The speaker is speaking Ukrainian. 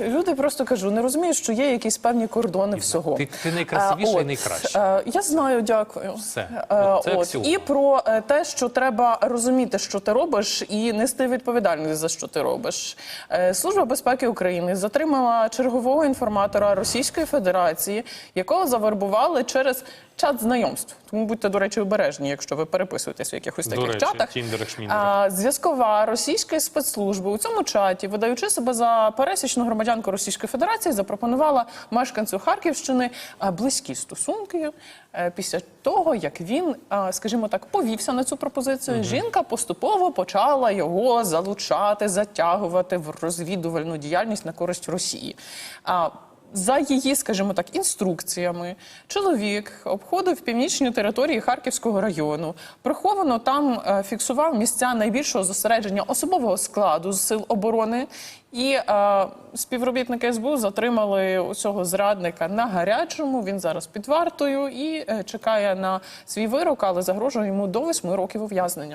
Люди просто кажу, не розуміють, що є якісь певні кордони всього. Ти- ти найкрасивіша і найкраща. е, Я знаю, дякую. Все. Е, От це От. І про е, те, що треба розуміти, що ти робиш, і нести відповідальність за що ти робиш. Служба безпеки України затримала чергового інформатора Російської Федерації, якого завербували через чат знайомств. Тому будьте, до речі, обережні, якщо ви переписуєтесь в якихось До таких речі, чатах. тіндерах. А, Зв'язкова російської спецслужби у цьому чаті, видаючи себе за пересічну громадянку Російської Федерації, запропонувала мешканцю Харківщини близькі стосунки. Е, Після того, як він, скажімо так, повівся на цю пропозицію, жінка поступово почала його залучати, затягувати в розвідувальну діяльність на користь Росії. За її, скажімо так, інструкціями, чоловік обходив північні території Харківського району, приховано там е, фіксував місця найбільшого зосередження особового складу з сил оборони. І е, співробітники СБУ затримали цього зрадника на гарячому. Він зараз під вартою і е, чекає на свій вирок, але загрожує йому до восьми років ув'язнення.